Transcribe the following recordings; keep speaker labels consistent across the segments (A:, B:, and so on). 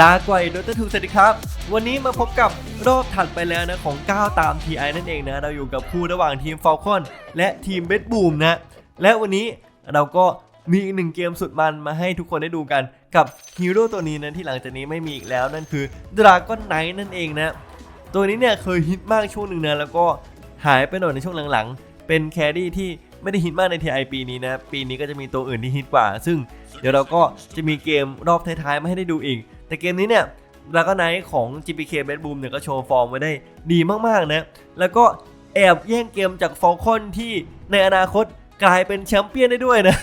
A: ลาก่อยโดตทูสวัสดีครับ วันนี้มาพบกับรอบถัดไปแล้วนะของก้าตาม TI นั่นเองนะ เราอยู่กับคู่ระหว่างทีม Falcon และทีมเบ d บูมนะ และวันนี้เราก็มีอีกหนึ่งเกมสุดมันมาให้ทุกคนได้ดูกันกับฮีโร่ตัวนี้นะที่หลังจากนี้ไม่มีอีกแล้วนั่นคือ Dragon Knight นั่นเองนะ ตัวนี้เนี่ยเคยฮิตมากช่วงหนึ่งนะแล้วก็หายไปหน่อยในช่วงหลังๆ เป็นแครี่ที่ไม่ได้ฮิตมากใน TI ปีนี้นะ ปีนี้ก็จะมีตัวอื่นที่ฮิตกว่า ซึ่งเดี๋ยวเราก็จะมีเกมรอบท้ายๆมาให้ได้ดูอีก แต่เกมนี้เนี่ยแล้วก็ไนท์ของ GPK b a d Boom เนี่ยก็โชว์ฟอร์มไว้ได้ดีมากๆนะ แล้วก็แอบแย่งเกมจาก Falcon ที่ในอนาคตกลายเป็นแชมเปี้ยนได้ด้วยนะ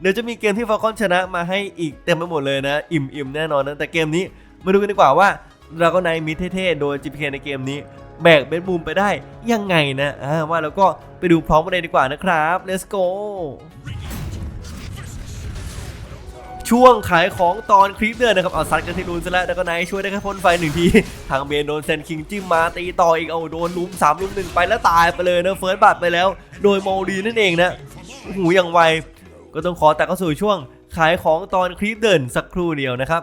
A: เดี๋ยวจะมีเกมที่ Falcon ชนะมาให้อีกเต็มไปหมดเลยนะ อิ่มๆแน่นอนนะ แต่เกมนี้มาดูกันดีกว่าว่าเราก็ในมิดเท่ๆ โดย GPK ในเกมนี้ แบกเบสบูมไปได้ยังไงนะว่าแล้วก็ไปดูพร้อมกันเลยดีกว่านะครับ let's go ช่วงขายของตอนคลิปเดือนนะครับเอาซัดกันที่รูนซะแล้วแล้วก็นายช่วยได้แค่พ่นไฟหนึ่งทีทางเบนโดนเซนคิงจิ้มมาตีต่ออีกเอาโดนลุมสามลุมหนึ่งไปแล้วตายไปเลยนะเฟิร์สบัตไปแล้ว โดยโมดีนั่นเองนะหูอย่างไวก็ต้องขอแต่ก็สู่ช่วงขายของตอนคลิปเดินสักครู่เดียวนะครับ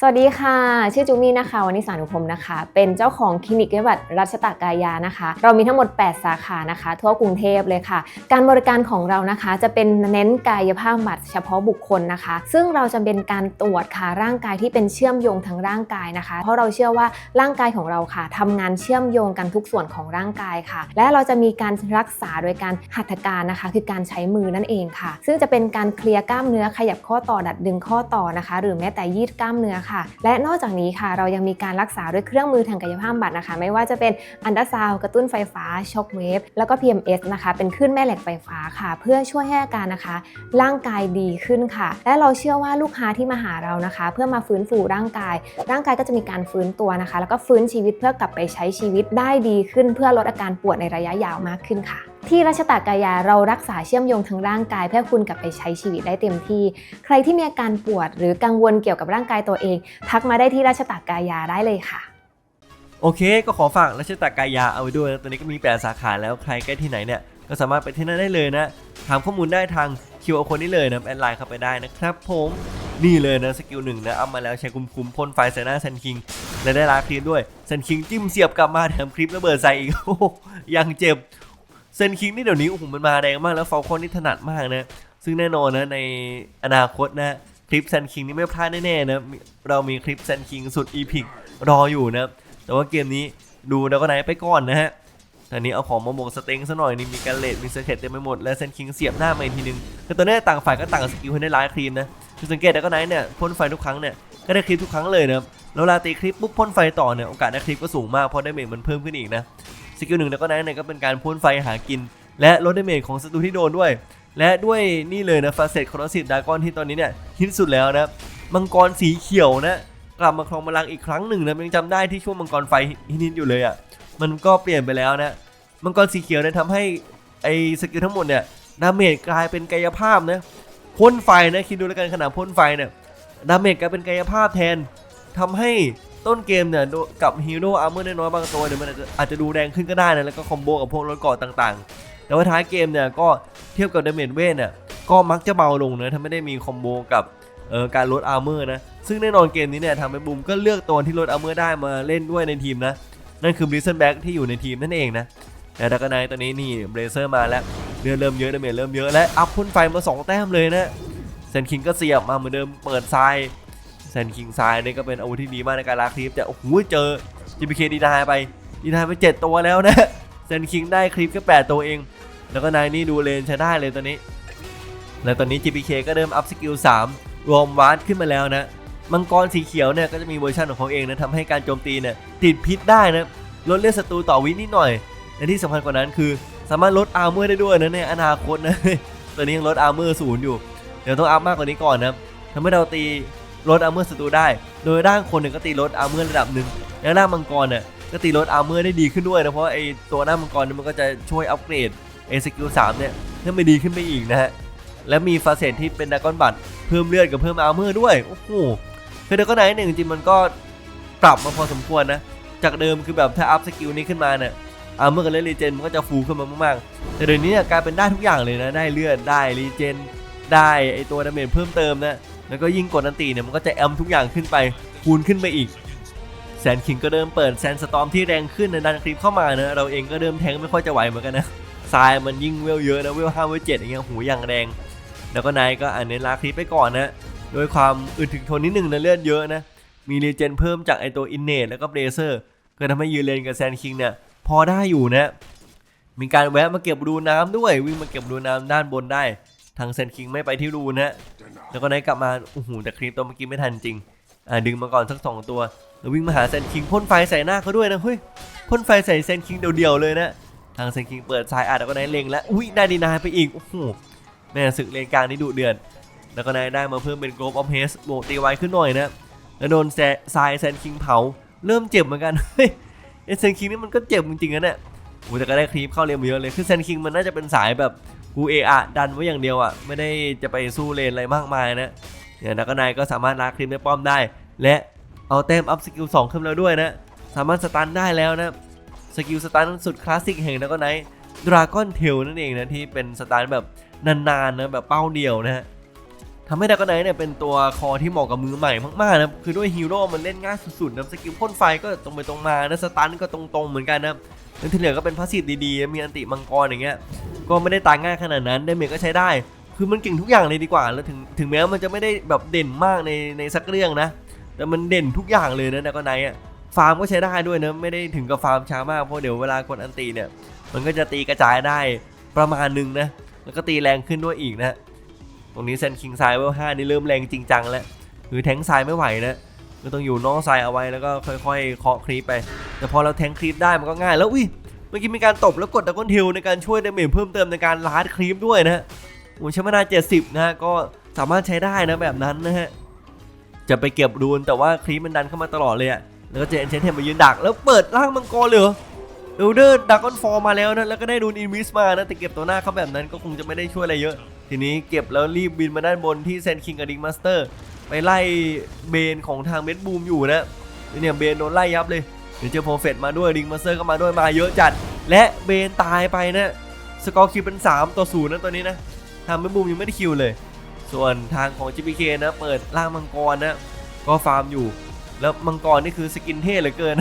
B: สวัสดีค่ะ ชื่อจูมี่นะคะวานิสานุพรมนะคะ เป็นเจ้าของคลินิกบำบัดรัชตากายานะคะ เรามีทั้งหมด 8 สาขานะคะ ทั่วกรุงเทพเลยค่ะ การบริการของเรานะคะจะเป็นเน้นกายภาพบำบัดเฉพาะบุคคลนะคะ ซึ่งเราจะเป็นการตรวจค่ะร่างกายที่เป็นเชื่อมโยงทั้งร่างกายนะคะ เพราะเราเชื่อว่าร่างกายของเราค่ะทำงานเชื่อมโยงกันทุกส่วนของร่างกายค่ะ และเราจะมีการรักษาโดยการหัตถการนะคะ คือการใช้มือนั่นเองค่ะ ซึ่งจะเป็นการเคลียร์กล้ามเนื้อขยับข้อต่อดัดดึงข้อต่อนะคะ หรือแม้แต่ยืดกล้ามเนื้อค่ะ และนอกจากนี้ค่ะ เรายังมีการรักษาด้วยเครื่องมือทางกายภาพบำบัดนะคะ ไม่ว่าจะเป็นอันดาซาวกระตุ้นไฟฟ้าช็อคเวฟแล้วก็ PMS นะคะ เป็นคลื่นแม่เหล็กไฟฟ้าค่ะ เพื่อช่วยให้อาการนะคะ ร่างกายดีขึ้นค่ะ และเราเชื่อว่าลูกค้าที่มาหาเรานะคะ เพื่อมาฟื้นฟูร่างกาย ร่างกายก็จะมีการฟื้นตัวนะคะ แล้วก็ฟื้นชีวิตเพื่อกลับไปใช้ชีวิตได้ดีขึ้น เพื่อลดอาการปวดในระยะยาวมากขึ้นค่ะ ที่รัชตากายาเรารักษาเชื่อมโยงทั้งร่างกาย เพื่อคุณกลับไปใช้ชีวิตได้เต็มที่ ใครที่มีอาการปวดหรือกังวลเกี่ยวกับร่างกายตัวเอง ทักมาได้ที่ราชตากายาได้เลยค่ะ
A: โอเค ก็ขอฝากรัชตากายาเอาไว้ด้วยตอนนี้ก็มีแปดสาขาแล้วใครใกล้ที่ไหนเนี่ยก็สามารถไปที่นั่นได้เลยนะ ถามข้อมูลได้ทางคิวเอาคนนี้เลยนะแอดไลน์เข้าไปได้นะครับผมนี่เลยนะสกิลหนึ่งนะเอามาแล้วใช้คุมคุมๆพ่นไฟใส่หน้าเซนคิง และได้ลาคลีนด้วยเซนคิงจิ้มเสียบกลับมาแถมคลิประเบิดใส่อีกโอ้ยังเจ็บ เซนคิงนี่เดี๋ยวนี้โอ้โหมันมาแรงมากแล้วฟอลคอนนี่ถนัดมากนะ ซึ่งแน่นอนนะในอนาคตนะคลิปเซนคิงนี่ไม่พลาดแน่ๆนะเรามีคลิปเซนคิงสุดอีพิกรออยู่นะแต่ว่าเกมนี้ดูแล้วก็ไหนไปก่อนนะฮะตอนนี้เอาของมาบวกสเต็งซะหน่อยนี่มีการเลดมีสเกตเต็มไปหมดและเซนคิงเสียบหน้ามาอีกทีนึงคือตอนนี้ต่างฝ่ายก็ต่างสกิลให้ได้ไลฟ์คลีนนะคือสังเกตแล้วก็ไหนเนี่ยพ่นไฟทุกครั้งเนี่ยก็ได้คลิปทุกครั้งเลยนะแล้วเวลาตีคลิปปุ๊บพ่นไฟต่อเนี่ยโอกาสได้คลิปก็สูงมากเพราะได้เมจมันเพิ่มขึ้นอีกนะ สกิลหนึ่งแล้วก็ไหนเนี่ยก็เป็นการพ่นไฟหากิน และลดดาเมจของศัตรูที่โดนด้วย และด้วยนี่เลยนะฟาเซตคอร์สิตดากอนที่ตอนนี้เนี่ยฮิตสุดแล้วนะมังกรสีเขียวนะกลับมาครองบัลลังก์อีกครั้งหนึ่งนะยังจำได้ที่ช่วงมังกรไฟฮิตอยู่เลยอะ่ะมันก็เปลี่ยนไปแล้วนะมังกรสีเขียวเนี่ยทำให้ไอ้สกิลทั้งหมดเนี่ยดาเมจกลายเป็นกายภาพนะพ่นไฟนะคิดดูแล้วกันขนาดพ่นไฟเนี่ยดาเมจกลายเป็นกายภาพแทนทำให้ ต้นเกมเนี่ยกับฮีโร่อาร์เมอร์น้อยๆบางตัวเนี่ยมันอาจจะดูแรงขึ้นก็ได้นะแล้วก็คอมโบกับพวกรถเกาะต่างๆ แต่ว่าท้ายเกมเนี่ยก็เทียบกับดาเมจเวทเนี่ยก็มักจะเบาลงนะถ้าไม่ได้มีคอมโบกับเอ่อการลดอาร์เมอร์นะซึ่งแน่นอนเกมนี้เนี่ยทำให้บูมก็เลือกตัวที่ลดอาร์เมอร์ได้มาเล่นด้วยในทีมนะนั่นคือบริสเซนแบ็กที่อยู่ในทีมนั่นเองนะแต่ดักไนตอนนี้นี่เบรเซอร์มาแล้วเดือนเริ่มเยอะดาเมจเริ่มเยอะและอัพพ่นไฟมา 2 แต้มเลยนะเซนคิงก็เสียบมาเหมือนเดิมเปิดทราย ซนคิงทรายนี่ก็เป็นอาวุธที่ดีมากในการลากคลิปแต่โอ้โหเจอ GPK ดีนายไปดีนายไป 7 ตัวแล้วนะเซนคิงได้คลิปแค่8ตัวเอง แล้วก็นายนี่ดูเลนใช้ได้เลยตอนนี้ แล้วตอนนี้ GPK ก็เริ่มอัพสกิล3รวมวาร์ดขึ้นมาแล้วนะมังกรสีเขียวเนี่ยก็จะมีเวอร์ชันของเขาเองนะทำให้การโจมตีเนี่ยติดพิษได้นะลดเลือดศัตรูต่อวินิดหน่อยและที่สำคัญกว่านั้นคือ สามารถลดอาร์เมอร์ได้ด้วยนะในอนาคตนะตอนนี้ยังลดอาร์เมอร์ศูนย์อยู่ เดี๋ยวต้องอัพมากกว่านี้ก่อนนะทำให้เราตี ลดอาร์เมอร์ศัตรูได้ โดยร่างคนเนี่ยก็ตีลดอาร์เมอร์ระดับหนึ่งแล้วร่างมังกรเนี่ยก็ตีลดอาร์เมอร์ได้ดีขึ้นด้วยนะเพราะว่าไอตัวหน้ามังกรเนี่ยมันก็จะช่วยอัปเกรดไอสกิลสามเนี่ยให้มันดีขึ้นไปอีกนะฮะและมีฟาเซตที่เป็นดากอนบัตเพิ่มเลือดกับเพิ่มอาร์เมอร์ด้วยโอ้โหคือเดก็ไหนหนึ่งจริงมันก็ปรับมาพอสมควรนะจากเดิมคือแบบถ้าอัพสกิลนี้ขึ้นมาเนี่ยอาร์เมอร์กับเลรีเจนมันก็จะฟูขึ้นมามากๆ แต่เดี๋ยวนี้เนี่ยกลายเป็นได้ทุกอย่างเลยนะ ได้เลือด ได้รีเจน ได้ไอตัวดาเมจเพิ่มเติมนะ แล้วก็ยิ่งกดอันตีเนี่ยมันก็จะแอมทุกอย่างขึ้นไปคูณขึ้นไปอีกแซนคิงก็เริ่มเปิดแซนสตอมที่แรงขึ้นในดันคลิปเข้ามานะเราเองก็เริ่มแทงไม่ค่อยจะไหวเหมือนกันนะทรายมันยิ่งเวลเยอะนะเวลห้าเวลเจ็ดอย่างเงี้ยหูอย่างแรง แล้วก็นายก็อ่านเน้นลาคลิปไปก่อนนะโดยความอึดถึงทนนิดหนึ่งนะเลือดเยอะนะมีรีเจนเพิ่มจากไอตัวอินเนตแล้วก็เบรเซอร์ก็ทำให้ยืนเลนกับแซนคิงเนี่ยพอได้อยู่นะมีการแวะมาเก็บรูน้ำด้วยวิ่งมาเก็บรูน้ำด้านบนได้ ทางเซนคิงไม่ไปที่รูนะแล้วก็ได้กลับมาโอ้โหแต่คลิปตัวเมื่อกี้ไม่ทันจริงอ่าดึงมาก่อนสักสองตัวแล้ววิ่งมาหาเซนคิงพ่นไฟใส่หน้าเขาด้วยนะเฮ้ยพ่นไฟใส่เซนคิงเดียวๆเลยนะทางเซนคิงเปิดซ้ายอะแล้วก็ได้เล็งแล้วอุ้ยได้ดีนายไปอีกโอ้โหแม่ศึกเลนกลางนี่ดุเดือดแล้วก็ได้ได้มาเพิ่มเป็นโกลบออฟเฮสโบกตีไวขึ้นหน่อยนะแล้วโดนแซทรายเซนคิงเผาเริ่มเจ็บเหมือนกันเฮ้ยไอเซนคิงนี่มันก็เจ็บจริงๆนะเนี่ยโอ้แต่ก็ได้คลิปเข้าเรียนมาเยอะเลยคือเซนคิงมันน่าจะเป็นสายแบบ กูเออะดันไว้อย่างเดียวอะไม่ได้จะไปสู้เลนอะไรมากมายนะเนี่ยนักนายก็สามารถลากคลิปได้ป้อมได้ และเอาเต็มอัพสกิล2ขึ้นแล้วด้วยนะสามารถสตันได้แล้วนะสกิลสตันสุดคลาสสิกแห่งนักนายดราก้อนเทลนั่นเองนะที่เป็นสตันแบบนานๆนะแบบเป้าเดียวนะฮะทำให้ดักไนท์เนี่ยเป็นตัวคอที่เหมาะกับมือใหม่มากๆนะคือด้วยฮีโร่มันเล่นง่ายสุดๆนะสกิลพ่นไฟก็ตรงไปตรงมานะสตันก็ตรงๆเหมือนกันนะ แล้วที่เหลือก็เป็นพาสซีฟดีๆ มีอันติมังกรอย่างเงี้ย ก็ไม่ได้ตายง่ายขนาดนั้นได้เมจก็ใช้ได้ คือมันเก่งทุกอย่างเลยดีกว่า แล้วถึงถึงแม้มันจะไม่ได้แบบเด่นมากในในสักเรื่องนะ แต่มันเด่นทุกอย่างเลยนะแต่ก็ไนอะ ฟาร์มก็ใช้ได้ด้วยนะ ไม่ได้ถึงกับฟาร์มช้ามาก เพราะเดี๋ยวเวลากดอันตีเนี่ย มันก็จะตีกระจายได้ประมาณหนึงนะ แล้วก็ตีแรงขึ้นด้วยอีกนะ ตรงนี้เซนคิงไซเวล5นี่เริ่มแรงจริงจังแล้ว คือแทงไซไม่ไหวนะ ก็ต้องอยู่นอกไซเอาไว้แล้วก็ค่อยๆเคาะครีปไป แต่พอเราแทงครีปได้มันก็ง่ายแล้วอุ้ยเมื่อกี้มีการตบแล้วกดดักก้นทิวในการช่วยดาเมจเพิ่มเติมในการลาดครีมด้วยนะฮะโอ้ใช้มานา70 นะฮะก็สามารถใช้ได้นะแบบนั้นนะฮะจะไปเก็บรูนแต่ว่าครีมมันดันเข้ามาตลอดเลยอะแล้วก็เจนเชนเทมมายืนดักแล้วเปิดร่างมังกรเลยเหรอเอลเดอร์ดักก้อนฟอร์มาแล้วนะแล้วก็ได้รูนอินวิสมานะแต่เก็บตัวหน้าเขาแบบนั้นก็คงจะไม่ได้ช่วยอะไรเยอะ ทีนี้เก็บแล้วรีบบินมาด้านบนที่เซนคิงกับดิงมาสเตอร์ ไปไล่เบนของทางเม็ดบูมอยู่นะเนี่ยเบนโดนไล่ยับเลยเดี๋ยวเจอโปรเฟตมาด้วยดิงมาเตอร์ก็มาด้วยมาเยอะจัด และเบนตายไปนะสกอร์คิวเป็น 3 ต่อ0นย์นะตอนนี้นะทางเม็ดบูมยังไม่ได้คิวเลย ส่วนทางของ GPK นะเปิดล่างมังกรนะก็ฟาร์มอยู่ แล้วมังกรนี่คือสกินเท่เหลือเกิน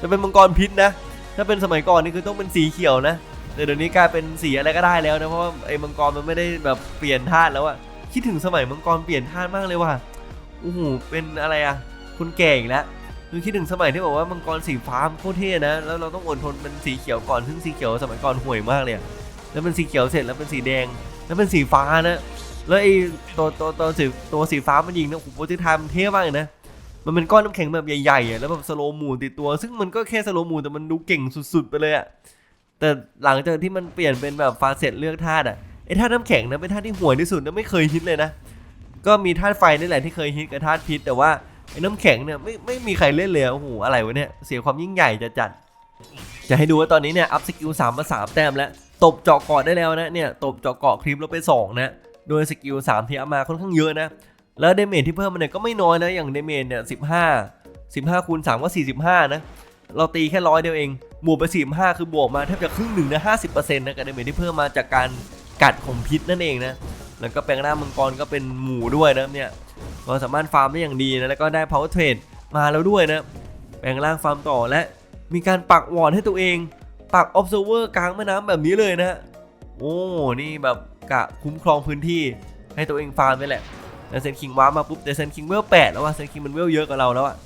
A: จะเป็นมังกรพิษนะ ถ้าเป็นสมัยก่อนนี่คือต้องเป็นสีเขียวนะแต่เดี๋ยวนี้กลายเป็นสีอะไรก็ได้แล้วนะเพราะว่าไอ้มังกรมันไม่ได้แบบเปลี่ยนธาตุแล้วอะ คิดถึงสมัยมังกรเปลี่ยนธามากเลยว่ะโอ้โหเป็นอะไรอะคุณแก่อีกแล้วคือคิดถึงสมัยที่บอกว่ามังกรสีฟ้ามันโคตรเท่นะแล้วเราต้องอดทนเป็นสีเขียวก่อนซึ่งสีเขียวสมัยก่อนห่วยมากเลยอะแล้วเป็นสีเขียวเสร็จแล้วเป็นสีแดง แล้วเป็นสีฟ้านะแล้วไอ้ตัวตัวตัวสีตัวสีฟ้ามันยิงนะโอ้โหโปรติทามนเท่มากเลยนะมันเป็นก้อนน้ำแข็งแบบใหญ่ๆอะแล้วแบบสโลมูติดตัว ซึ่งมันก็แค่สโลมูแต่มันดูเก่งสุดๆไปเลยอะแต่หลังจากที่มันเปลี่ยนเป็นแบบฟาเซตเลือกธาตุอะ ไอ้ธาตุน้ำแข็งนะเป็นธาตุที่ห่วยที่สุดนะไม่เคยฮิตเลยนะ ก็มีธาตุไฟนี่แหละที่เคยฮิตกับธาตุพิษ แต่ว่าไอ้น้ำแข็งเนี่ยไม่ไม่มีใครเล่นเลยโอ้โหอะไรวะเนี่ยเสียความยิ่งใหญ่จะจัด จะให้ดูว่าตอนนี้เนี่ยอัพสกิล3มมา3แต้มแล้วตบเจาะเกาะได้แล้วนะเนี่ยตบเจาะเกาะคลิปลบไป2นะโดยสกิล3ที่อัพมาค่อนข้างเยอะนะแล้วเดเมจที่เพิ่มมาเนี่ยก็ไม่น้อยนะอย่างเดเมจเนี่ย15 15คูณ3ก็45นะเราตีแค่ร้อยเดียวเองบวกไป45คือบวกมาแทบจะครึ่งหนึ่งนะ50%นะกับเดเมจที่เพิ่มมาจากการ กัดของพิษนั่นเองนะแล้วก็แปลงร่างมังกรก็เป็นหมูด้วยนะเนี่ยก็สามารถฟาร์มได้อย่างดีนะแล้วก็ได้ power trade มาแล้วด้วยนะแปลงร่างฟาร์มต่อและมีการปักวอร์ดให้ตัวเอง ปัก observer กลางแม่น้ำแบบนี้เลยนะโอ้นี่แบบกะคุ้มครองพื้นที่ให้ตัวเองฟาร์มนี่แหละแล้วเซนคิงว้ามาปุ๊บแต่เซนคิงเวลแปดแล้วว่าเซนคิงมันเวลเยอะกว่าเราแล้วอะ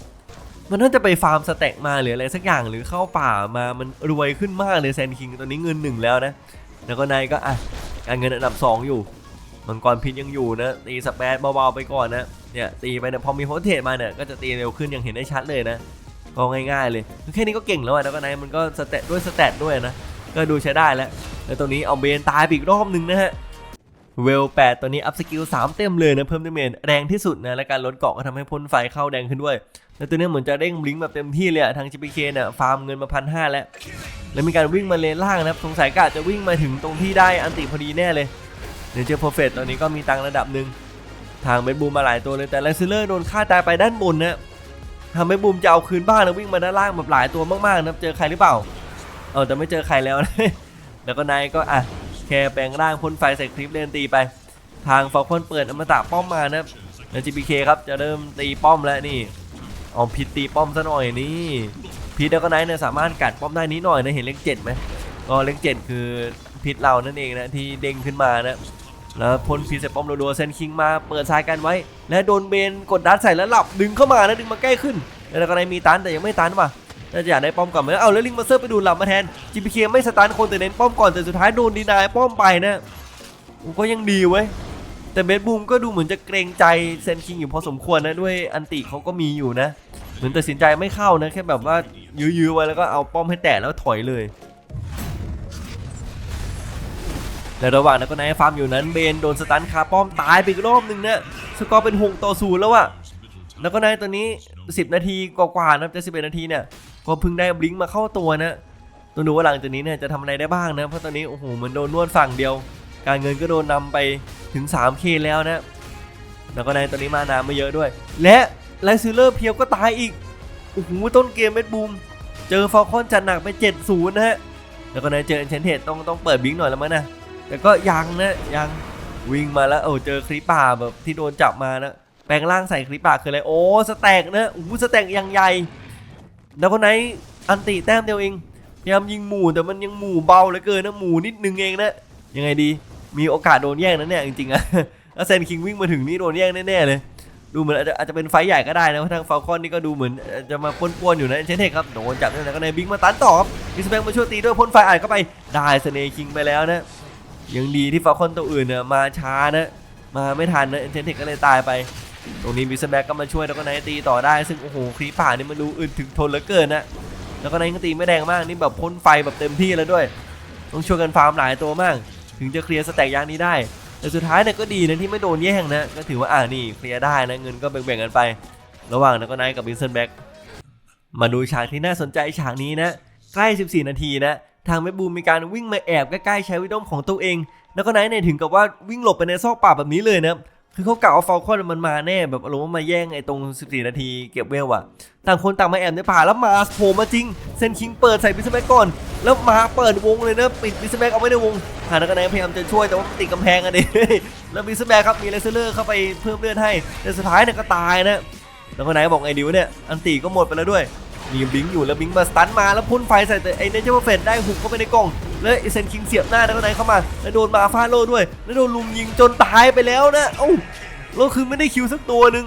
A: มันน่าจะไปฟาร์มสแต็กมาหรืออะไรสักอย่างหรือเข้าป่ามามันรวยขึ้นมากเลยเซนคิงตอนนี้เงินหนึ่งแล้วนะ แล้วก็นายก็อะ การเงินอันดับ 2 อยู่ มังกรพิษยังอยู่นะ ตีสเปซเบาๆไปก่อนนะ เนี่ยตีไปเนี่ยพอมีโฮสเทสมาเนี่ยก็จะตีเร็วขึ้นอย่างเห็นได้ชัดเลยนะ ก็ง่ายๆเลยเลยแค่นี้ก็เก่งแล้วนะก็นายมันก็สเตตด้วยสเตตด้วยนะ ก็ดูใช้ได้แล้ว แล้วตัวนี้เอาเบนตายอีกรอบหนึ่งนะฮะ เวล8ตัวนี้อัพสกิล3เต็มเลยนะเพิ่มดาเมจแรงที่สุดนะและการลดเกาะก็ทำให้พ่นไฟเข้าแดงขึ้นด้วย แล้วตัวนี้เหมือนจะเร่งบลิงแบบเต็มที่เลยอะทาง GPK เนี่ยฟาร์มเงินมาพันห้าแล้ว แล้วมีการวิ่งมาเลนล่างนะครับสงสัยกะจะวิ่งมาถึงตรงที่ได้อันติพอดีแน่เลยเดี๋ยวเจอโปรเฟตตอนนี้ก็มีตังระดับหนึ่งทางเบดบูมมาหลายตัวเลยแต่ไลซิเลอร์โดนฆ่าตายไปด้านบนนะทางเบดบูมจะเอาคืนบ้านแล้ววิ่งมาด้านล่างแบบหลายตัวมากๆนะเจอใครหรือเปล่า เออแต่ไม่เจอใครแล้วนะแล้วก็นายก็อะ แค่แปลงร่างพ่นไฟใส่คลิปเล่นตีไป ทางฟอลคอนเปิดอมตะป้อมมานะแล้ว GPK ครับจะเริ่มตีป้อมแล้วนี่เอาพิษตีป้อมซะหน่อยนี่พิษแล้วก็ไนท์เนี่ยสามารถกัดป้อมได้นิดหน่อยนะเห็นเลขเจ็ดไหมก็เลขเจ็ดคือพิษเรานั่นเองนะที่เด้งขึ้นมานะแล้วพ่นพิษใส่ป้อมรัวๆเซนคิงมาเปิดสายกันไว้ และโดนเบนกดดันใส่แล้วหลับดึงเข้ามานะดึงมาใกล้ขึ้น แล้วก็ไนท์มีตันแต่ยังไม่ตันว่ะ น่าจะอยากได้ป้อมกลับมาเอาแล้วลิงมาเซอร์ไปดูหลับมาแทน GPK ไม่สตันคนแต่เน้นป้อมก่อนแต่สุดท้ายโดนดีนายป้อมไปนะก็ยังดีเว้ยแต่เบสบูมก็ดูเหมือนจะเกรงใจเซนคิงอยู่พอสมควรนะด้วยอันติเขาก็มีอยู่นะ เหมือนตัดสินใจไม่เข้านะแค่แบบว่ายื้อๆไว้แล้วก็เอาป้อมให้แตะแล้วถอยเลยและระหว่างนั้นก็นายฟาร์มอยู่นั้นเบนโดนสตันคาป้อมตายไปอีกรอบหนึ่งนะสกอร์เป็น6ต่อ0แล้วอะแล้วก็นายตัวนี้ 10 นาทีกว่าๆนะจะ11 นาทีเนี่ย ก็เพิ่งได้บลิงก์มาเข้าตัวนะต้องดูว่าหลังจากนี้เนี่ยจะทำอะไรได้บ้างนะ เพราะตอนนี้โอ้โหเหมันโดนนวดฝั่งเดียว การเงินก็โดนนำไปถึง 3K แล้วนะ แล้วก็ในตอนนี้มานาไม่เยอะด้วย และไลซิลเลอร์เพียวก็ตายอีกโอ้โหต้นเกมเม็ดบูม เจอฟอลคอนจัดหนักไป 7-0 นะฮะ แล้วก็ในเจอเชนเทตต้องต้องเปิดบิงหน่อยแล้วมั้งนะ แต่ก็ยังนะยังวิ่งมาแล้วโอ้เจอคลิปป่าแบบที่โดนจับมานะแปลงร่างใส่คลิปป่าคืออะไรโอ้สแต็กนะโอ้โหสแต็กยังใหญ่ แล้วก็ในอันติแต้มเดียวเอง พยายามยิงหมู่แต่มันยังหมู่เบาเหลือเกินนะหมู่นิดนึงเองนะยังไงดีมีโอกาสโดนแย่งนะเนี่ยจริงๆอะถ้าเซนคิงวิ่งมาถึงนี่โดนแย่งแน่ๆเลยดูเหมือนอาจจะอาจจะเป็นไฟใหญ่ก็ได้นะเพราะทางฟาลคอนนี่ก็ดูเหมือนจะมาป้วนๆอยู่นะเชนเทคครับโดนจับแล้วก็ในบิงมาตันต่อครับมิสแบงมาช่วยตีด้วยพ่นไฟอัดเข้าไปได้สเนคิงไปแล้วนะยังดีที่ฟาลคอนตัวอื่นเนี่ยมาช้านะมาไม่ทันนะเชนเทคก็เลยตายไป ตรงนี้มิสแบงก็มาช่วยแล้วก็ไนท์ตีต่อได้ ซึ่งโอ้โหครีป่านี่มันดูอึดถึงทนเหลือเกินนะแล้วก็ไนท์ก็ตีไม่แรงมากนี่แบบพ่นไฟแบบเต็มที่แล้วด้วย ต้องช่วยกันฟาร์มหลายตัวมาก ถึงจะเคลียร์สแต็กยางนี้ได้ แต่สุดท้ายเนี่ยก็ดีนะที่ไม่โดนแย่งนะก็ถือว่าอ่านี่เคลียร์ได้นะเงินก็แบ่งๆกันไป ระหว่างนั้นก็ไนท์กับวินเซนแบ็กมาดูฉากที่น่าสนใจฉากนี้นะใกล้ 14 นาทีนะทางเมบูมมีการวิ่งมาแอบใกล้ๆใช้วิดอมของตัวเอง แล้วก็ไนท์เนี่ยถึงกับว่าวิ่งหลบไปในซอกป่าแบบนี้เลยนะ คือเขากะว่าฟอลคอนมันมาแน่แบบอารมณ์ว่ามาแย่งไอ้ตรง 14 นาทีเก็บเวลอะต่างคนต่างมาแอบในป่าแล้วมาโผล่มาจริง เซนคิงเปิดใส่วินเซนแบ็กก่อน แล้วมาเปิดวงเลยนะปิดวินเซนแบ็กเอาไว้ในวงหานักนายพยายามจะช่วยแต่ว่าติดกำแพงอะดิแล้ววินเซนแบ็กครับมีเลเซอร์เข้าไปเพิ่มเลือดให้แต่สุดท้ายเนี่ยก็ตายนะแล้วก็ไหนบอกไงดิวเนี่ยอันตีก็หมดไปแล้วด้วยมีบิงอยู่แล้วบิงมาสตันมาแล้วพ่นไฟใส่แต่ไอ้เนเจอร์เฟดได้หุบเข้าไปในกล่อง แล้วไอเซนคิงเสียบหน้าแล้วก็ไหนเข้ามาแล้วโดนมาฟาโลด้วย แล้วโดนลุมยิงจนตายไปแล้วนะเอ้าแล้วคือไม่ได้คิวสักตัวหนึ่ง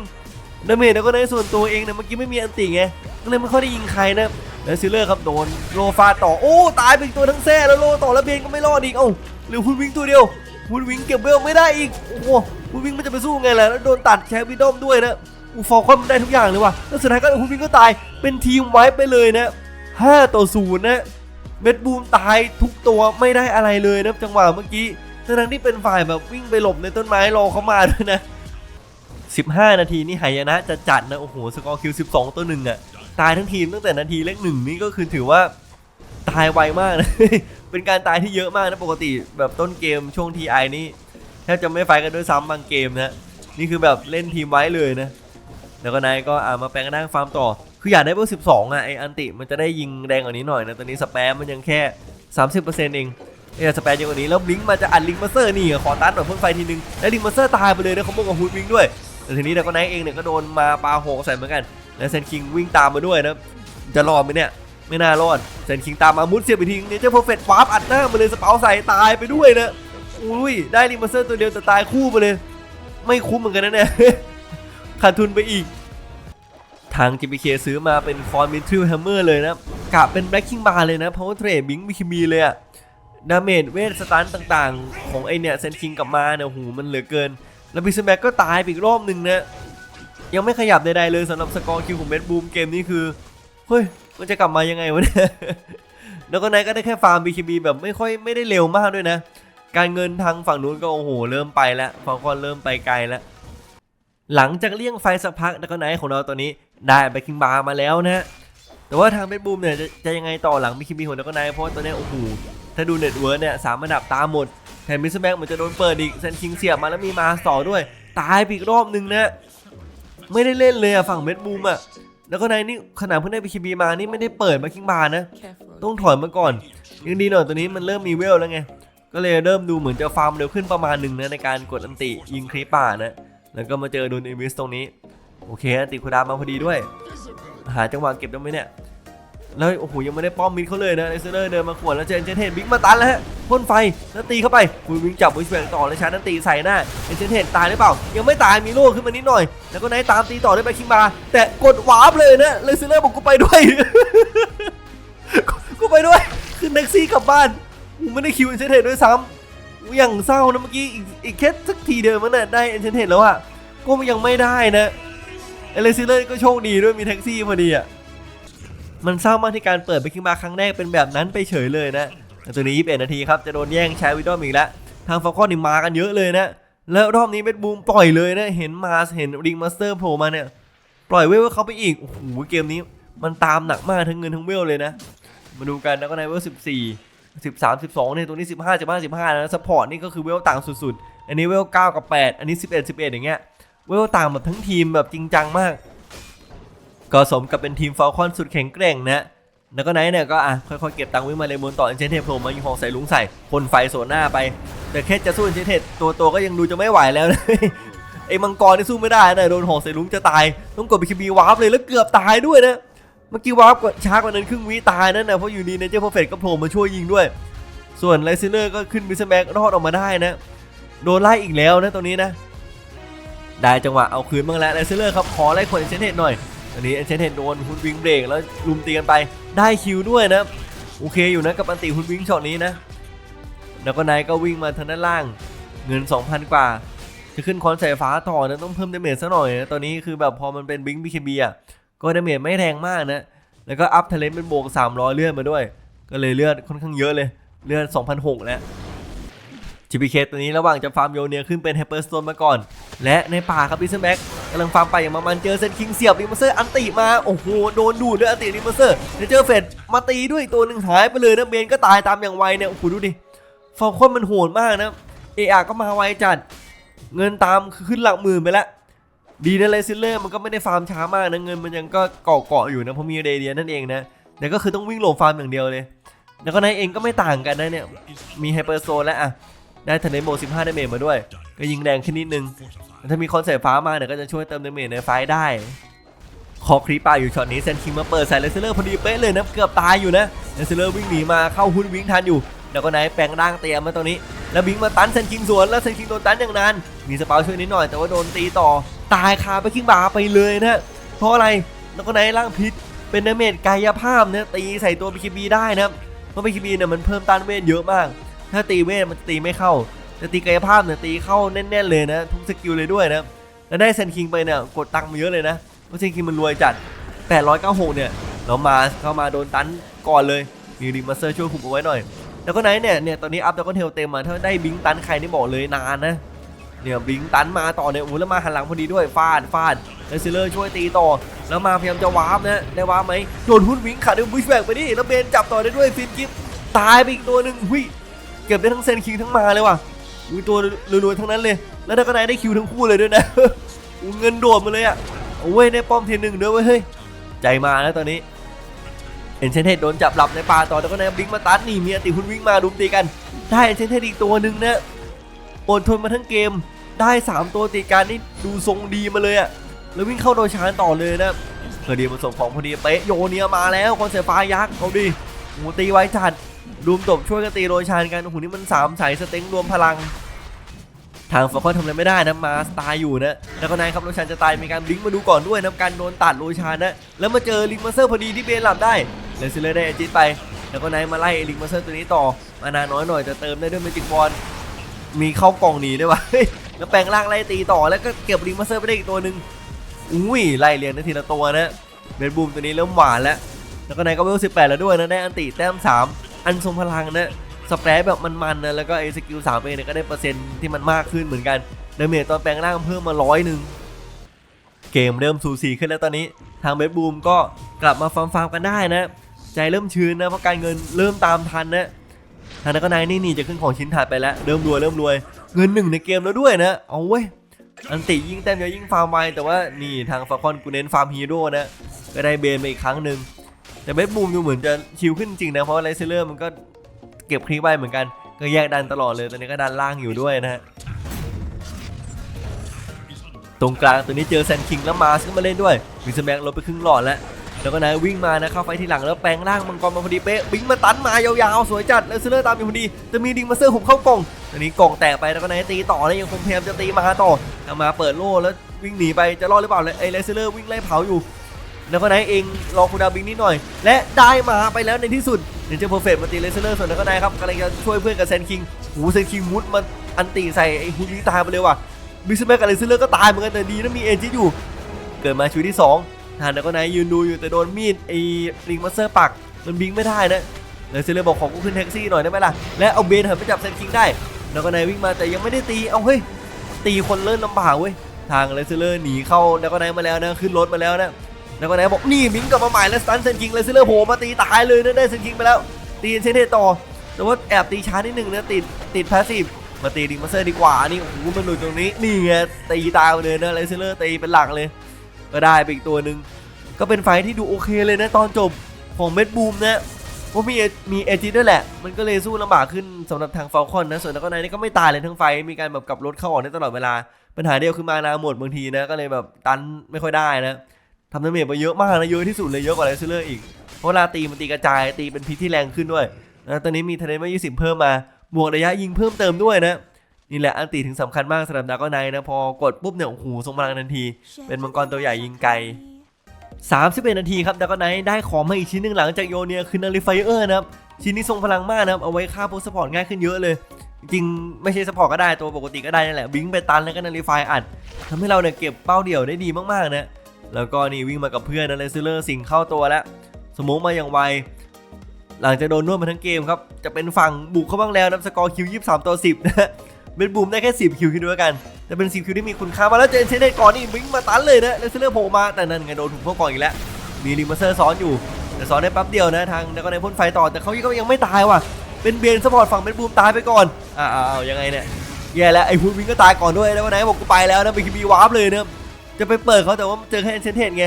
A: ดาเมจแล้วก็ในส่วนตัวเองเนี่ยเมื่อกี้ไม่มีอันตีไงก็เลยไม่ค่อยได้ยิงใครนะแล้วซิลเลอร์ครับโดนโลฟาต่อโอ้ตายไปตัวทั้งแซ่แล้วโลต่อแล้วเบนก็ไม่รอดอีกเอ้าเหลือคุณวิงตัวเดียวคุณวิงเก็บเวลไม่ได้อีกโอ้โหคุณวิงมันจะไปสู้ไงล่ะแล้วโดนตัดแชร์วิดอมด้วยนะอูฟอลคอนมันได้ทุกอย่างเลยว่ะแล้วสุดท้ายก็ฮุนวินก็ตายเป็นทีมไว้ไปเลยนะ5ต่อ0นะ เม็ดบูมตายทุกตัวไม่ได้อะไรเลยนะจังหวะเมื่อกี้ทั้งที่เป็นฝ่ายแบบวิ่งไปหลบในต้นไม้รอเขามาด้วยนะ 15 นาทีนี่หายนะจะจัดนะโอ้โหสกอร์คิว 12 ตัวหนึ่งอะตายทั้งทีมตั้งแต่นาทีเลขหนึ่งนี่ก็คือถือว่าตายไวมากนะ เป็นการตายที่เยอะมากนะปกติแบบต้นเกมช่วงทีไอนี่แทบจะไม่ไฟกันด้วยซ้ำบางเกมนะ นี่คือแบบเล่นทีมไว้เลยนะ แล้วก็นายก็อ่ามาแปลงร่างฟาร์มต่อ คืออยากได้เบอร์12อะไออันติมันจะได้ยิงแรงกว่านี้หน่อยนะตอนนี้สแปมมันยังแค่ 30%เองเออสแปมยอะกว่านี้แล้วลิงก์มาจะอัดลิงก์มาเซอร์นี่ขอตันหน่อยเพิ่งไฟทีนึงแล้วลิงก์มาเซอร์ตายไปเลยนะเขาบอกกับฮูดวิงด้วยแต่ทีนี้แล้วก็นายเองเนี่ยก็โดนมาปาโหใส่เหมือนกันแล้วเซนคิงวิ่งตามมาด้วยนะจะรอดไหมเนี่ยไม่น่ารอดเซนคิงตามมามุดเสียบไปทิ้งเนี่ยเจ้าเพอร์เฟกต์วาร์ปอัดหน้ามาเลยสเปาใส่ตายไปด้วยนะอุ้ยได้ลิงก์มาเซอร์ตัวเดียวแต่ตายคู่ไปเลย ไม่คุ้มเหมือนกันนะเนี่ยขาดทุนไปอีก ทาง GPK ซื้อมาเป็นคอนมิทริลแฮมเมอร์เลยนะกะเป็นแบล็กคิงบาร์เลยนะเพราะว่าเทรดบิงมีคมีเลยอะดาเมจเวทสตันต่างๆ ของไอเนี่ยเซนคิงกลับมาเนี่ยโหมันเหลือเกิน แล้วบิสแบ็กก็ตายไปอีกรอบหนึ่งนะ ยังไม่ขยับใดๆเลยสำหรับสกอร์คิวของเบสบูมเกมนี้คือ เฮ้ย มันจะกลับมายังไงวะเนี่ยแล้วก็นายก็ได้แค่ฟาร์ม BKB แบบไม่ค่อยไม่ได้เร็วมากด้วยนะ การเงินทางฝั่งนู้นก็โอ้โหเริ่มไปแล้วฝั่งคอนเริ่มไปไกลแล้ว หลังจากเลี่ยงไฟสักพักแล้วก็ไนท์ของเราตัวนี้ได้แบ็คคิงบาร์มาแล้วนะแต่ว่าทางเบสบูมเนี่ยจะจะยังไงต่อหลังบีคิบีของแล้วก็ไนท์เพราะว่าตัวเนี้ยโอ้โหถ้าดูเน็ตเวิร์เนี่ยสามอันดับตามหมดแถมมิสแบ็กเหมือนจะโดนเปิดอีกเซนคิงเสียบมาแล้วมีมาต่อด้วย ตายไปอีกรอบหนึ่งนะไม่ได้เล่นเลยอะฝั่งเบสบูมอะแล้วก็ไนท์นี่ขนาดเพิ่งได้บีคิบีมานี่ไม่ได้เปิดแบ็คคิงบาร์นะต้องถอยมาก่อนยังดีหน่อยตัวนี้มันเริ่มมีเวลแล้วไงก็เลยเริ่มดูเหมือนจะฟาร์มเร็วขึ้นประมาณหนึ่งนะในการกดอันติยิงครีปป่านะ แล้วก็มาเจอโดนอิมิสตรงนี้ โอเคติคูดามาพอดีด้วย หาจังหวะเก็บได้ไหมเนี่ย แล้วโอ้โหยังไม่ได้ป้อมมิดเขาเลยนะเลเซอร์เดินมาขวนแล้วเจนเจนเทนบิ๊กมาตันแล้วฮะพ่นไฟแล้วตีเข้าไปคุณวิ่งจับวิชแบงต่อแล้วชาร์นั้นตีใส่หน้าเจนเจนเทนตายหรือเปล่า ยังไม่ตายมีโล่ขึ้นมานิดหน่อย แล้วก็ไนท์ตามตีต่อด้วยไปคิงมาแต่กดวาร์ปเลยนะเลเซอร์บอกกูไปด้วยกูไปด้วยขึ้นแท็กซี่กลับบ้านกูไม่ได้คิวเจนเจนเทนด้วยซ้ำ อย่างเศร้านะเมื่อกี้อีกแค่สักทีเดียวมันน่ะได้เจนเจนเทนแล้วอะก็ยังไม่ได้นะเอเลเซอร์ก็โชคดีด้วยมีแท็กซี่พอดีอะมันเศร้ามากที่การเปิดไปคิงมาครั้งแรกเป็นแบบนั้นไปเฉยเลยนะตัวนี้21นาทีครับจะโดนแย่งใช้วิดอมอีกแล้วทางฟอลคอนนี่มากันเยอะเลยนะ แล้วรอบนี้เม็ดบูมปล่อยเลยนะ เห็นมาสเห็นริงมาสเตอร์โผล่มาเนี่ย ปล่อยเวลเขาไปอีก โอ้โห เกมนี้มันตามหนักมากทั้งเงินทั้งเวลเลยนะ มาดูกันแล้วก็ในเวล14 13 12เนี่ยตัวนี้ 15 15 15นะซัพพอร์ตนี่ก็คือเวลต่างสุดๆ อันนี้เวล9กับ 8 อันนี้ 11 11 อย่างเงี้ย เวลต่างแบบทั้งทีมแบบจริงจังมาก ก็สมกับเป็นทีมฟอลคอนสุดแข็งแกร่งนะแล้วก็ไนท์เนี่ยก็อะค่อยๆเก็บตังค์วิ่งมาเลยมูนต่อเอ็นเจนเทปโผล่มายิงของใส่ลุงใส่พ่นไฟโซนหน้าไป แต่แค่จะสู้เอ็นเจนเทปตัวโตก็ยังดูจะไม่ไหวแล้วนะไอ้มังกรนี่สู้ไม่ได้นะโดนหอกใส่ลุงจะตาย ต้องกดบีคีบีวาร์ปเลยแล้วเกือบตายด้วยนะ เมื่อกี้วาร์ปกว่าช้ากว่านั้นครึ่งวิตายนั่นนะเพราะอยู่ดีเนเจอร์เพอร์เฟกก็โผล่มาช่วยยิงด้วย ส่วนไลซิเลอร์ก็ขึ้นบิสแม็กรอดออกมาได้นะโดนไล่อีกแล้วนะตรงนี้นะ ได้จังหวะเอาคืนบ้างแล้วไลซิเลอร์ครับขอไล่คนเอนเจนเทปหน่อยอันนี้เอนเชนเทนโดนฮุนวิงเบรกแล้วลุมตีกันไปได้คิวด้วยนะโอเคอยู่นะกับอันติฮุนวิงช็อตนี้นะแล้วก็นายก็วิ่งมาทางด้านล่างเงิน 2,000 กว่า จะขึ้นคอนสายฟ้าต่อนะต้องเพิ่มเดเมจซะหน่อยนะตอนนี้คือแบบพอมันเป็นบิงบีเคบีอะ ก็ดาเมจไม่แรงมากนะ แล้วก็อัพเทเลนเป็นโบก300 เลือดมาด้วย ก็เลยเลือดค่อนข้างเยอะเลย เลือด2,600แล้ว GPK ตัวนี้ระหว่างจะฟาร์มโยเนียขึ้นเป็นไฮปเปอร์สโตนมาก่อน และในป่าครับบิสแม็กกำลังฟาร์มไปอย่างมามันเจอเซนคิงเสียบริมเซอร์อันติมา โอ้โห โดนดูดด้วยอันติริมเซอร์เจอเฟดมาตีด้วยตัวหนึ่งหายไปเลยนะเบนก็ตายตามอย่างไวเนี่ย โอ้โห ดูดิฟอลคอนมันโหดมากนะเออาก็มาไวจัด เงินตามขึ้นหลักหมื่นไปแล้ว ดีนะเลซิลเลอร์มันก็ไม่ได้ฟาร์มช้ามากนะเงินมันยังก็เกาะเกาะอยู่นะเพราะมีเรเดียนนั่นเองนะแต่ก็คือต้องวิ่งหลงฟาร์มอย่างเดียวเลย แล้วก็นายเองก็ไม่ต่างกันนะเนี่ยมีไฮเปอร์โซนแล้วอะได้ทันเดโม15ดาเมจมาด้วย ก็ยิงแรงขึ้นนิดนึง ถ้ามีคอนเสิร์ตฟ้ามาเนี่ยก็จะช่วยเติมดาเมจในไฟได้ คอครีปาอยู่ช็อตนี้เซนคิงมาเปิดใส่เลเซอร์พอดีเป๊ะเลยนะเกือบตายอยู่นะเลเซอร์วิ่งหนีมาเข้าหุ้นวิ่งทันอยู่ แล้วก็ไหนแปลงร่างเตรียมมาตรงนี้ แล้วบิงมาตันเซนคิงสวนแล้วเซนคิงโดนตันอย่างนานมีสปาวช่วยนิดหน่อยแต่ว่าโดนตีต่อตายคาไปคิงบาร์ไปเลยนะเพราะอะไรแล้วก็ไหนร่างพิษเป็นดาเมจกายภาพนะตีใส่ตัวบีคีบีได้นะเพราะบีคีบีเนี่ยมันเพิ่มต้านเวทเยอะมาก ถ้าตีเวทมันจะตีไม่เข้าแต่ตีกายภาพเนี่ยตีเข้าแน่น ๆ เลยนะ ทุกสกิลเลยด้วยนะแล้วได้เซนคิงไปเนี่ยกดตังค์มาเยอะเลยนะเพราะเซนคิงมันรวยจัด 896 เนี่ยเรามาเข้ามาโดนตันก่อนเลยมีริมาเตอร์ช่วยคุมเอาไว้หน่อย แล้วก็ไหนเนี่ยเนี่ยตอนนี้อัพแล้วก็เทลเต็มมาถ้าได้บิงตันใครนี่บอกเลยนานนะเนี่ยบิงตันมาต่อเนี่ยโอ้โหแล้วมาหันหลังพอดีด้วยฟาดฟาดแล้วซิเลอร์ช่วยตีต่อ แล้วมาพยายามจะวาร์ปนะได้วาร์ปไหมโดนหุ้นวิงขาดด้วยบุชแบกไปดิแล้วเบนจับต่อได้ด้วยฟินกิฟตายไปอีกตัวหนึ่งหุยเก็บได้ทั้งเซนคิงทั้งมาเลยว่ะอุ้ยตัวรวยๆทั้งนั้นเลย แล้วดักไนได้คิวทั้งคู่เลยด้วยนะเงินโดดมาเลยอะโอ้ยในป้อมเทียนหนึ่งด้วยเว้ยเฮ้ยใจมาแล้วตอนนี้ เอ็นเชนเทสโดนจับหลับในป่าต่อแล้วก็นายบิงมาตัดนี่มีอติคุณวิ่งมาดุมตีกัน ได้เอ็นเชนเทสอีกตัวหนึ่งนะอดทนมาทั้งเกมได้ 3 ตัวตีกันนี่ดูทรงดีมาเลยอะแล้ววิ่งเข้าโดยชานต่อเลยนะเคอดีผสมของพอดีเป๊ะโยเนียมาแล้วคอนเซฟ้ายักษ์เอาดิโอ้โหตีไว้จัดรูมตบช่วยกันตีโรยชานกันโอ้โหนี่มันสามสายสเต็งรวมพลัง ทางฟอลคอนทำอะไรไม่ได้นะมาสตายอยู่นะแล้วก็นายครับโรยชานจะตายมีการบลิงมาดูก่อนด้วยนะการโดนตัดโรยชานนะแล้วมาเจอลิงมาเซอร์พอดีที่เบนหลับได้ เลซิเลอร์ได้เอจิตไป แล้วก็นายมาไล่ลิงมาเซอร์ตัวนี้ต่อ มานาน้อยหน่อยจะเติมได้ด้วยเมจิกบอลมีเข้ากล่องหนีด้วยวะแล้วแปลงร่างไล่ตีต่อแล้วก็เก็บลิงมาเซอร์ไปได้อีกตัวหนึ่งอุ้ยไล่เรียงได้ทีละตัวนะเบนบูมตัวนี้เริ่มหวานแล้ว แล้วก็นายก็เวลสิบแปดแล้วด้วยนะได้อันติแต้มสามอันทรงพลังนะสเปรย์แบบมันๆนะแล้วก็ไอ้สกิลสามเองเนี่ยก็ได้เปอร์เซ็นต์ที่มันมากขึ้นเหมือนกันเดเมจตอนแปลงร่างเพิ่มมาร้อยหนึ่งเกมเริ่มสูสีขึ้นแล้วตอนนี้ ทางเบบูมก็กลับมาฟาร์มๆกันได้นะ ใจเริ่มชื้นนะเพราะการเงินเริ่มตามทันนะทางนักนายนี่นี่จะขึ้นของชิ้นถัดไปแล้วเริ่มรวยเริ่มรวยเงินหนึ่งในเกมแล้วด้วยนะเอาเว้ยอันติยิ่งแต้มเยอะยิ่งฟาร์มไวแต่ว่านี่ทางฟาคอนกูเน้นฟาร์มฮีโร่นะก็ได้เบนไปอีกครั้งหนึ่งแต่เบสบูมดูเหมือนจะชิลขึ้นจริงนะเพราะว่าไรเซเลอร์มันก็เก็บคลิปไว้เหมือนกันก็แยกดันตลอดเลยตอนนี้ก็ดันล่างอยู่ด้วยนะฮะตรงกลางตัวนี้เจอแซนคิงแล้วมาซึ่งมาเล่นด้วยวินเซนแบงลดไปครึ่งหลอดแล้ว แล้วก็นายวิ่งมานะเข้าไฟที่หลังแล้วแปลงร่างมังกรมาพอดีเป๊ะบิงมาตันมายาวๆสวยจัดแล้วเซเลอร์ตามอยู่พอดีจะมีดิงมาเซอร์หุบเข้ากล่องตอนนี้กล่องแตกไปแล้วก็นายตีต่อแล้วยังคงพยายามจะตีมาต่อมาเปิดโล่แล้ววิ่งหนีไปจะรอดหรือเปล่าเลยไอ้เลเซอร์วิ่งไล่เผาอยู่แล้วก็นายเองรอคูดาวบิงนิดหน่อย และได้มาไปแล้วในที่สุดเนเจอร์เพอร์เฟกต์มาตีเลเซอร์ส่วนแล้วก็นายครับกำลังจะช่วยเพื่อนกับแซนคิงหูแซนคิงมุดมาอันตีใส่ไอ้ฮูนี้ตายไปเลยว่ะบิสแมกกับเลเซอร์ก็ตายเหมือนกันแต่ดีนะมีเอจิอยู่ เกิดมาชีวิตที่สอง ทานแล้วก็นายยืนดูอยู่แต่โดนมีดไอ้ลิงมาสเตอร์ปักมันบิงไม่ได้นะเลยเซเลอร์บอกขอกูขึ้นแท็กซี่หน่อยได้ไหมล่ะและเอาเบนหันไปจับเซนคิงได้แล้วก็นายวิ่งมาแต่ยังไม่ได้ตีเอาเฮ้ยตีคนเลิ่นลำบากเว้ยทางเลเซเลอร์หนีเข้าแล้วก็นายมาแล้วนะขึ้นรถมาแล้วนะแล้วก็นายบอกนี่บิงกลับมาใหม่แล้วสตันเซนคิงเลเซเลอร์โผล่มาตีตายเลยนะได้เซนคิงไปแล้ว ตีเซนเทต่อแต่ว่าแอบตีช้านิดนึงนะติดติดพาสซีฟมาตีดิงมาเตอร์ดีกว่านี่โอ้โหมันหลุดตรงนี้นี่ไงตีตายเลยนะเลเซเลอร์ตีเป็นหลักเลย ก็ได้ไปอีกตัวหนึ่งก็เป็นไฟที่ดูโอเคเลยนะตอนจบของเม็ดบูมนะเพราะมีมีเอจิด้วยแหละ มันก็เลยสู้ลำบากขึ้นสำหรับทางฟลคอนนะ ส่วนนักก็นายนี่ก็ไม่ตายเลยทั้งไฟ มีการแบบกลับรถเข้าออกได้ตลอดเวลา ปัญหาเดียวคือมานาหมดบางทีนะ ก็เลยแบบตันไม่ค่อยได้นะทำดาเมจไปเยอะมากนะ เยอะที่สุดเลยเยอะกว่าไรซิลเลอร์อีก เพราะเวลาตีมันตีกระจายตีเป็นพิษที่แรงขึ้นด้วยนะตอนนี้มีเทเลมา20เพิ่มมา บวกระยะยิงเพิ่มเติมด้วยนะ นี่แหละอันตีถึงสำคัญมากสำหรับดาร์กไนท์นะพอกดปุ๊บเนี่ยโอ้โหทรงพลังทันที เป็นมังกรตัวใหญ่ยิงไกล31 นาทีครับดากอนไนท์ได้ของมาอีกชิ้นหนึ่งหลังจากโยเนียคือนาริไฟเออร์นะครับชิ้นนี้ทรงพลังมากนะครับเอาไว้ฆ่าพวกสปอร์ตง่ายขึ้นเยอะเลย จริงๆไม่ใช่สปอร์ตก็ได้ตัวปกติก็ได้นั่นแหละบิงไปตันแล้วก็นาริไฟอัดทำให้เราเนี่ยเก็บเป้าเดี่ยวได้ดีมากๆนะแล้วก็นี่วิ่งมากับเพื่อนนะเลซิเลอร์สิงเข้าตัวแล้วสโมองมาอย่างไวหลังจากโดนนวดมาทั้งเกมครับจะเป็นฝั่งบุกเข้าบ้างแล้วนะสกอร์คิว 23 ต่อ 10 นะ เป็นบูมได้แค่10คิวคิดดูแล้วกัน แต่เป็น10คิวที่มีคุณค่ามาแล้วเจนเชนเดก่อนนี่วิ่งมาตันเลยนะเลซิเลอร์โผล่มาแต่นั่นไงโดนถูกพวกก่อนอีกแล้วมีริมาเซอร์ซ้อนอยู่แต่ซ้อนได้แป๊บเดียวนะทางแล้วก็ในพ่นไฟต่อแต่เขาก็ยังไม่ตายว่ะเป็นเบนสปอร์ตฝั่งเป็นบูมตายไปก่อนอ้าวยังไงเนี่ยแย่แล้วไอ้พูดวิงก็ตายก่อนด้วยแล้ววันไหนบอกกูไปแล้วนะไปคิบีวาร์ปเลยเนะจะไปเปิดเขาแต่ว่าเจอแค่เซนเทนไง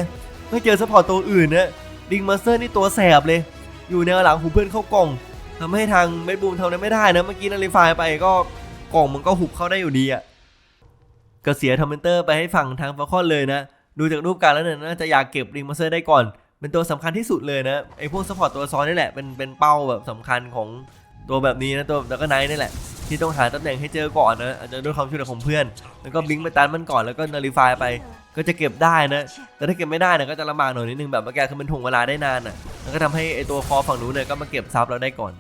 A: ไม่เจอสปอร์ตตัวอื่นนะดิงมาสเตอร์นี่ตัวแสบเลย อยู่แนวหลังหูเพื่อนเข้ากล่องทำให้ทางเมดบูมทำได้ไม่ได้นะเมื่อกี้นาริฟายไปก็ กล่องมันก็หุบเข้าได้อยู่ดีอะก็เสียทอมเมนเตอร์ไปให้ฝั่งทางฟาคอนเลยนะ ดูจากรูปการแล้วเนี่ยน่าจะอยากเก็บริงมาสเตอร์ได้ก่อน เป็นตัวสำคัญที่สุดเลยนะไอพวกสปอร์ตตัวซ้อนนี่แหละเป็นเป็นเป้าแบบสำคัญของตัวแบบนี้นะตัวแล้วก็ไนท์นี่แหละ ที่ต้องหาตำแหน่งให้เจอก่อนนะอาจจะด้วยความช่วยเหลือของเพื่อน แล้วก็บิงไปตันมันก่อนแล้วก็นาริฟายไป ก็จะเก็บได้นะ แต่ถ้าเก็บไม่ได้เนี่ยก็จะลำบากหน่อยนิดนึงแบบเมื่อกี้คือมันถ่วงเวลาได้นานอะแล้วก็ทำให้ไอตัวคอฝั่งนู้นเนี่ยก็มาเก็บซับเราได้ก่อน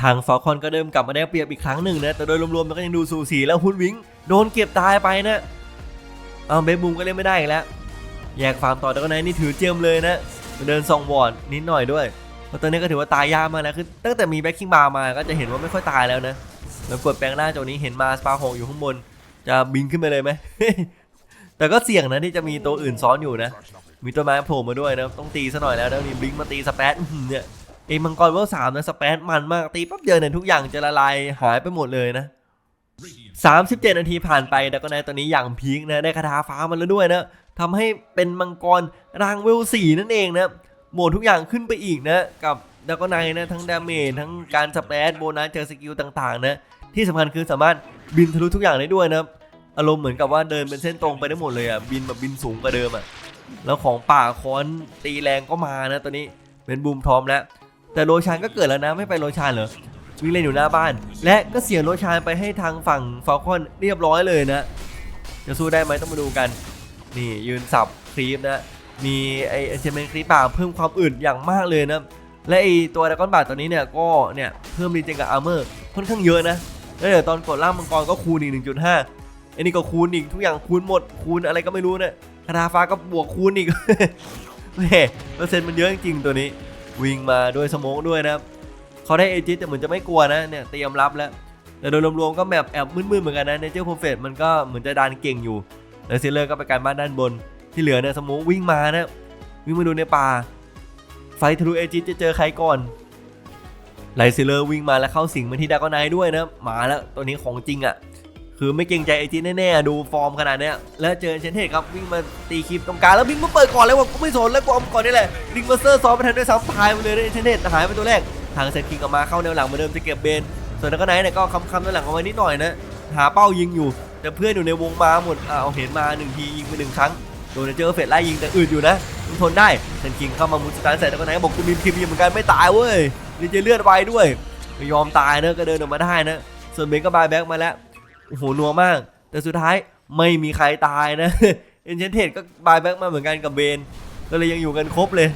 A: ทางฟอลคอนก็เริ่มกลับมาได้เปรียบอีกครั้งหนึ่งนะ แต่โดยรวมๆมันก็ยังดูสูสีแล้วฮุนวิงโดนเก็บตายไปนะเอาเบบูมก็เล่นไม่ได้อีกแล้ว แยกฟาร์มต่อแต่ก็นท์นี่ถือเจียมเลยนะ เดินส่องวอร์ดนิดหน่อยด้วยเพราะตอนนี้ก็ถือว่าตายยากมากนะคือตั้งแต่มีแบ็คคิงบาร์มาก็จะเห็นว่าไม่ค่อยตายแล้วนะแล้วกดแปลงร่าจากนี้เห็นมาสปาโฮอยู่ข้างบน จะบินขึ้นไปเลยไหมแต่ก็เสี่ยงนะที่จะมีตัวอื่นซ้อนอยู่นะ มีต้นไม้โผล่มาด้วยนะต้องตีซะหน่อยแล้วแล้วนี่บลิงมาตีสเปซเนี่ย ไอ้มังกรเวลสามนะสเปซมันมากตีปั๊บเดียวเนี่ยทุกอย่างจะละลายหายไปหมดเลยนะ37 นาทีผ่านไปแล้วก็ในตอนนี้อย่างพีคนะได้คาถาฟ้ามันแล้วด้วยนะทำให้เป็นมังกรรางเวลสี่นั่นเองนะโหมดทุกอย่างขึ้นไปอีกนะกับดากไนนะทั้งดาเมจทั้งการสเปซโบนัสเจอสกิลต่างๆนะที่สำคัญคือสามารถบินทะลุทุกอย่างได้ด้วยนะอารมณ์เหมือนกับว่าเดินเป็นเส้นตรงไปได้หมดเลยอะบินแบบบินสูงกว่าเดิมอะแล้วของป่าค้อนตีแรงก็มานะตอนนี้เป็นบูมทอมแล้ว แต่โรชานก็เกิดแล้วนะไม่ไปโรชานเหรอวิ่งเล่นอยู่หน้าบ้าน และก็เสียโรชานไปให้ทางฝั่งฟาลคอนเรียบร้อยเลยนะ จะสู้ได้ไหมต้องมาดูกัน นี่ยืนสับครีปนะ มีไอเชมเมนครีปป่าเพิ่มความอื่นอย่างมากเลยนะ และไอตัวดากอนบาทตอนนี้เนี่ยก็เนี่ยเพิ่มรีเจนกับอาร์เมอร์ค่อนข้างเยอะนะ แล้วเดี๋ยวตอนกดล่างมังกรก็คูณอีก1.5อันนี้ก็คูณอีกทุกอย่างคูณหมดคูณอะไรก็ไม่รู้เนี่ยคาถาฟ้าก็บวกคูณอีกแหมเปอร์เซ็นต์มันเยอะจริงๆตัวนี้ วิ่งมาด้วยสโมองด้วยนะครับเขาได้เอจิตแต่เหมือนจะไม่กลัวนะเนี่ยเตรียมรับแล้วแต่โดยรวมๆก็แบบแอบมืดๆเหมือนกันนะเนเจอร์โปรเฟตมันก็เหมือนจะดันเก่งอยู่แล้วซิลเลอร์ก็ไปการบ้านด้านบน ที่เหลือเนี่ยสโมองวิ่งมานะวิ่งมาดูในป่า ไฟทะลุเอจิตจะเจอใครก่อนไลซิลเลอร์วิ่งมาแล้วเข้าสิงมาที่ดากอนไนด้วยนะมาแล้วตัวนี้ของจริงอะ คือไม่เกรงใจไอจีแน่ๆ ดูฟอร์มขนาดเนี้ย แล้วเจอเชนเทคครับวิ่งมาตีคลิปตรงกลางแล้ววิ่งมาเปิดก่อนเลยว่ากูไม่สนแล้วกูอาก่อนนี่แหละดิงมาเตอร์ซ้อมไปทันด้วยซ้ำตายไปเลยนเชนเทหายไปตัวแรก ทางเซนคิงออกมาเข้าแนวหลังเหมือนเดิมจะเก็บเบน ส่วนนักไนท์เนี่ยก็ค้ำๆแนวหลังเอาไว้นิดหน่อยนะ หาเป้ายิงอยู่ แต่เพื่อนอยู่ในวงมาหมดเอาเห็นมาหนึ่งทียิงไปหนึ่งครั้ง โดนเจอเฟดไล่ยิงแต่อื่นอยู่นะยังทนได้เซนคิงเข้ามามุดสตาร์ใส่แล้วก็ไหนบอกกูมีคิมยิงเหมือนกันไม่ตายเว้ยดีเจเลือดไวด้วยไม่ยอมตายนะก็เดินออกมาได้นะส่วนเบนก็บายแบ็กมาแล้ว โอ้โหนัวมาก แต่สุดท้ายไม่มีใครตายนะเอ็นเชนเทดก็บายแบ็กมาเหมือนกันกับเบน ก็เลยยังอยู่กันครบเลย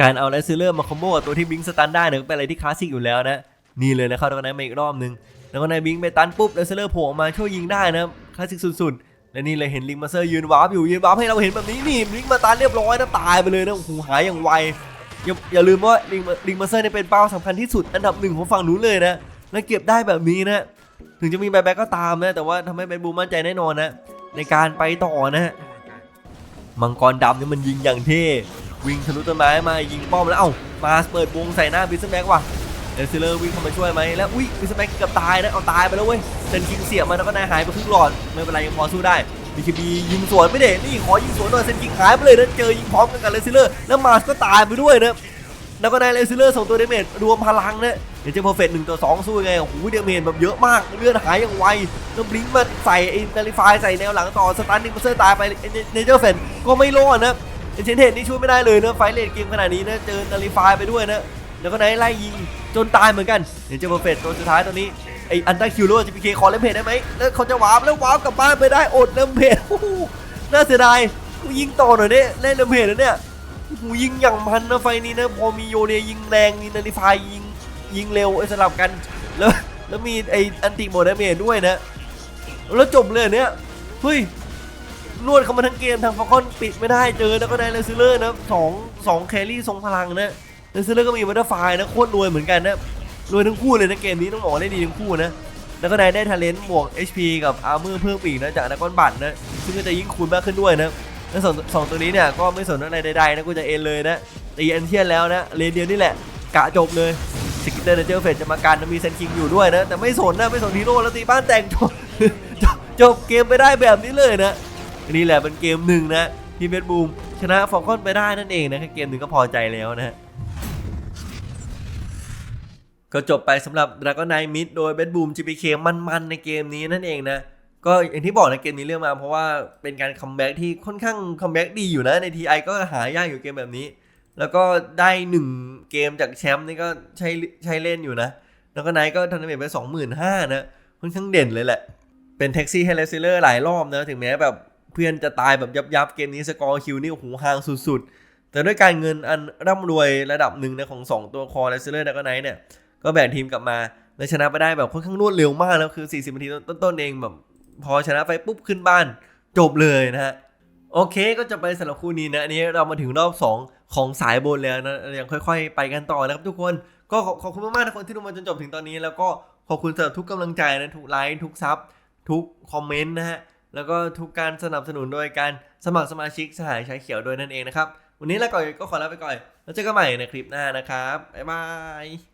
A: การเอาไลซิเลอร์มาคอมโบกับตัวที่บิงสตันได้เนี่ยเป็นอะไรที่คลาสสิกอยู่แล้วนะ นี่เลยนะครับแล้วก็นายมาอีกรอบนึง แล้วก็นายบิงไปตันปุ๊บไลซิเลอร์โผล่ออกมาช่วยยิงได้นะคลาสสิกสุดๆ และนี่เลยเห็นลิงมาเซอร์ยืนวาร์ปอยู่ยืนวาร์ปให้เราเห็นแบบนี้นี่ลิงมาตันเรียบร้อยนะตายไปเลยนะโอ้โหหายอย่างไวอย่าอย่าลืมว่าลิงลิงมาเซอร์เนี่ยเป็นเป้าสำคัญที่สุดอันดับหนึ่งของฝั่งนู้นเลยนะ และเก็บได้แบบนี้นะ ถึงจะมีแบแบ็กก็ตามนะ แต่ว่าทำให้แบนบูมั่นใจแน่นอนนะ ในการไปต่อนะมังกรดำเนี่ยมันยิงอย่างเท่วิ่งทะลุต้นไม้มายิงป้อมแล้วเอ้ามาเปิดวงใส่หน้าบิสแบ็กว่ะเดนซิเลอร์วิ่งเข้ามาช่วยไหมแล้วอุ้ยบิสแบ็กเกือบตายนะเอาตายไปแล้วเว้ยเซนคิงเสียบมันแล้วก็นายหายไปครึ่งหลอดไม่เป็นไรยังพอสู้ได้บีคบียิงสวนไม่เด็นี่ขอยิงสวนหน่อยเซนคิงหายไปเลยนะเจอยิงพร้อมกันกับเลซิเลอร์แล้วมาสก็ตายไปด้วยนะ แล้วก็นายเลซิเลอร์ส่งตัวเดเมจรวมพลังนะเดี๋ยวจะเพอร์เฟกต์หนึ่งต่อสองสู้ยังไงโอ้โหเดเมจแบบเยอะมากเลือดหายอย่างไวแล้วบลิงมาใส่ไอ้นาฬิฟายใส่แนวหลังต่อสตันนิงมาเซอร์ตายไปเนเจอร์เฟนก็ไม่รอดนะเอเจนเทนนี่ช่วยไม่ได้เลยนะไฟเลนเกมขนาดนี้นะเจอนาริฟายไปด้วยนะแล้วก็ไหนไล่ยิงจนตายเหมือนกันเดี๋ยวเจอเพอร์เฟกตัวสุดท้ายตอนนี้ไออันต้าคิวโร่จีพีเคขอเล่นเพจได้ไหมแล้วเขาจะวาร์ปแล้ววาร์ปกลับบ้านไปได้อดเล่นเพจน่าเสียดายกูยิงต่อหน่อยเนี่ยเล่นเล่นเพจแล้วเนี่ย หยิงอย่างมันนะไฟนี้นะพอมีโยเนียยิงแรงมีนาริฟายยิงยิงเร็วไอ้สลับกัน แล้วแล้วมีไออันติโมเดเมด้วยนะ แล้วจบเลยเนี่ยเฮ้ยนวดเข้ามาทั้งเกมทางฟอคอนปิดไม่ได้เจอแล้วก็ได้เลซิเลอร์นะสองสองแครี่ทรงพลังนะเลซิเลอร์ก็มีวัตเตอร์ไฟนะโคตรรวยเหมือนกันนะรวยทั้งคู่เลยนะเกมนี้ต้องบอกได้ดีทั้งคู่นะแล้วก็ได้ได้ทาเลนต์บวก HP กับอาร์เมอร์เพิ่มอีกนะจากนักก้อนบัตรนะซึ่งก็จะยิ่งคูณมากขึ้นด้วยนะ แล้วสองสองตัวนี้เนี่ยก็ไม่สนอะไรใดๆนะกูจะเอ็นเลยนะตีเอ็นเทียนแล้วนะเลนเดียวนี่แหละกะจบเลยสกิเตอร์เจอร์เฟสจะมากันนะมีเซนคิงอยู่ด้วยนะ แต่ไม่สนนะไม่สนฮีโร่แล้วตีบ้านแต่งจบจบจบเกมไปได้แบบนี้เลยนะนี่แหละเป็นเกมหนึ่งนะที่เบสบูมชนะฟอลคอนไปได้นั่นเองนะแค่เกมหนึ่งก็พอใจแล้วนะก็จบไปสำหรับ Dragon Knight Mid โดยเบสบูม GPK มันๆในเกมนี้นั่นเองนะ ก็อย่างที่บอกในะเกมนี้เรื่องมา เพราะว่าเป็นการคัมแบ็กที่ค่อนข้างคัมแบ็กดีอยู่นะใน TI ก็หายากอยู่เกมแบบนี้ แล้วก็ได้หนึ่งเกมจากแชมป์นี่ก็ใช้ใช้เล่นอยู่นะ แล้วก็ไนก็ทันเดเมจไปสองหมื่นห้านะค่อนข้างเด่นเลยแหละ เป็นแท็กซี่ให้เลซิเลอร์หลายรอบนะ ถึงแม้แบบเพื่อนจะตายแบบยับยับเกมนี้สกอร์คิวนี่โอ้โหห่างสุดๆ แต่ด้วยการเงินอันร่ำรวยระดับหนึ่งนะของ 2 ตัวคอเลซิเลอร์แล้วก็ไนท์เนี่ยก็แบ่งทีมกลับมาและชนะไปได้แบบค่อนข้างรวดเร็วมากแล้วคือ 40นาทีต้นๆเองแบบ พอชนะไปปุ๊บขึ้นบ้านจบเลยนะฮะโอเคก็จะไปสำหรับคู่นี้นะอันนี้เรามาถึงรอบ 2 ของสายบนแล้วนะยังค่อย ๆ ไปกันต่อนะครับทุกคนก็ขอบคุณมากๆทุกคนที่ดูมาจนจบถึงตอนนี้ แล้วก็ขอบคุณสำหรับทุกกำลังใจนะทุกไลค์ทุกซับทุกคอมเมนต์นะฮะแล้วก็ทุกการสนับสนุนโดยการสมัครสมาชิกสหายชายเขียวด้วยนั่นเองนะครับวันนี้ลาก่อนก็ขอลาไปก่อนแล้วเจอกันใหม่ในคลิปหน้านะครับบ๊ายบาย